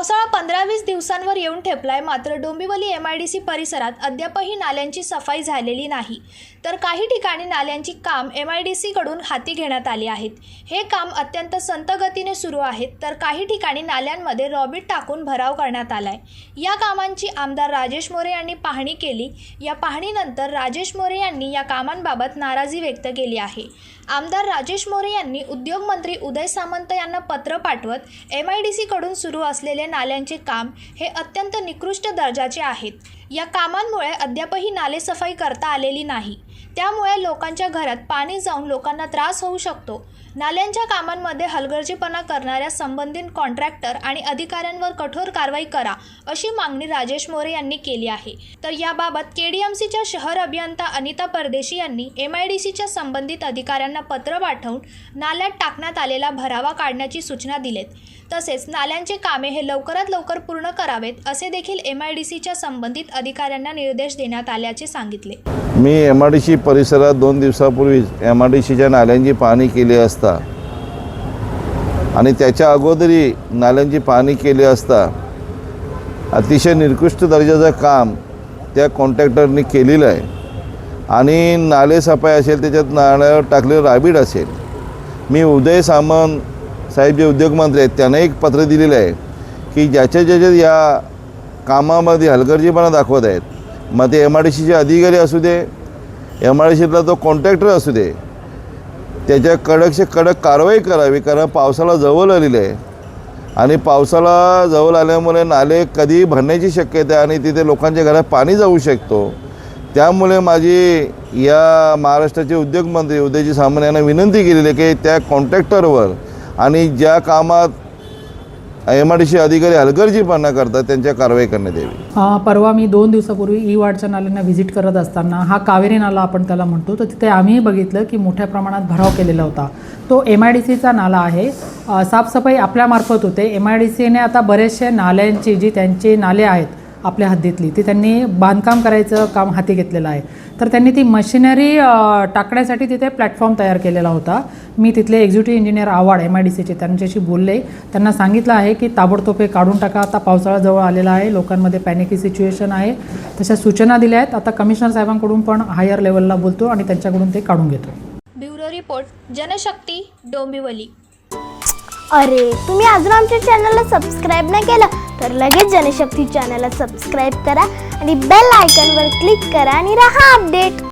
पावसाळा पंधरा वीस दिवसांवर येऊन ठेपलाय. मात्र Dombivli M I D C परिसरात अद्यापही नाल्यांची सफाई झालेली नाही. तर काही ठिकाणी नाल्यांची काम एम आय डी सीकडून हाती घेण्यात आली आहेत. हे काम अत्यंत संतगतीने सुरू आहेत. तर काही ठिकाणी नाल्यांमध्ये रॉबिट टाकून भराव करण्यात आलाय. या कामांची आमदार राजेश मोरे यांनी पाहणी केली. या पाहणीनंतर राजेश मोरे यांनी या कामांबाबत नाराजी व्यक्त केली आहे. आमदार राजेश मोरे यांनी उद्योगमंत्री उदय सामंत यांना पत्र पाठवत एम आय डी सीकडून सुरू असलेले नाल्यांचे काम हे अत्यंत निकृष्ट दर्जाचे आहेत. या कामांमुळे अद्यापही नालेसफाई करता आलेली नाही. त्यामुळे लोकांच्या घरात पाणी जाऊन लोकांना त्रास होऊ शकतो. नाल्यांच्या कामांमध्ये हलगर्जीपणा करणाऱ्या संबंधित कॉन्ट्रॅक्टर आणि अधिकाऱ्यांवर कठोर कारवाई करा अशी मागणी राजेश मोरे यांनी केली आहे. तर याबाबत केडीएमसीच्या शहर अभियंता अनिता परदेशी यांनी एम आय डी सीच्या संबंधित अधिकाऱ्यांना पत्र पाठवून नाल्यात टाकण्यात आलेला भरावा काढण्याची सूचना दिलेत. तसेच नाल्यांचे कामे हे लवकरात लवकर पूर्ण करावेत असे देखील एम आय डी सीच्या संबंधित अधिकाऱ्यांना निर्देश देण्यात आल्याचे सांगितले. मी एम आय डी सी परिसरात दोन दिवसापूर्वीच एम आय डी सीच्या नाल्यांची पाहणी केली असता आणि त्याच्या अगोदरही नाल्यांची पाहणी केली असता अतिशय निकृष्ट दर्जाचं काम त्या कॉन्ट्रॅक्टरनी केलेलं आहे. आणि नाले सफाई असेल त्याच्यात नाल्यावर टाकलेलं राबीड असेल. मी उदय सामंत साहेब जे उद्योगमंत्री आहेत त्यांना एक पत्र दिलेलं आहे की ज्याच्या ज्याच्यात या कामामध्ये हलगर्जीपणा दाखवत आहेत मग ते एम आय डी सीचे अधिकारी असू दे एम आय डी सीतला तो कॉन्ट्रॅक्टर असू दे त्याच्या कडकशी कडक कारवाई करावी कारण पावसाला जवळ आलेलं आहे. आणि पावसाला जवळ आल्यामुळे नाले कधीही भरण्याची शक्यता आहे आणि तिथे लोकांच्या घरात पाणी जाऊ शकतो. त्यामुळे माझी या महाराष्ट्राचे उद्योगमंत्री उदयजी सामंत यांना विनंती केलेली आहे की त्या कॉन्ट्रॅक्टरवर आणि ज्या कामात एम आय डी सी अधिकारी हलगर्जीपणा करतात त्यांच्या कारवाई करण्यात यावी. परवा मी दोन दिवसापूर्वी ई वार्डच्या नाल्यांना व्हिजिट करत असताना हा कावेरी नाला आपण त्याला म्हणतो तर तिथे आम्ही बघितलं की मोठ्या प्रमाणात भराव केलेला होता. तो एम आय डी सीचा नाला आहे. साफसफाई आपल्यामार्फत होते. एम आय डी सीने आता बरेचसे नाल्यांची जी त्यांची नाले आहेत आपल्या हद्दीतली ती त्यांनी बांधकाम करायचं काम हाती घेतलेलं आहे. तर त्यांनी ती मशिनरी टाकण्यासाठी तिथे प्लॅटफॉर्म तयार केलेला होता. मी तिथले executive engineer Awhad M I D सीचे त्यांच्याशी बोलले. त्यांना सांगितलं आहे की ताबडतोब हे काढून टाका. आता पावसाळा जवळ आलेला आहे. लोकांमध्ये पॅनिकी सिच्युएशन आहे. तशा सूचना दिल्या आहेत. आता कमिशनर साहेबांकडून पण हायर लेवलला बोलतो आणि त्यांच्याकडून ते काढून घेतो. Bureau report Janshakti Dombivli. अरे तुम्ही अजून आमच्या चॅनलला सबस्क्राईब नाही केलं? तर लगेच जनशक्ती चॅनलला सबस्क्राईब करा आणि बेल आयकनवर क्लिक करा आणि राहा अपडेट.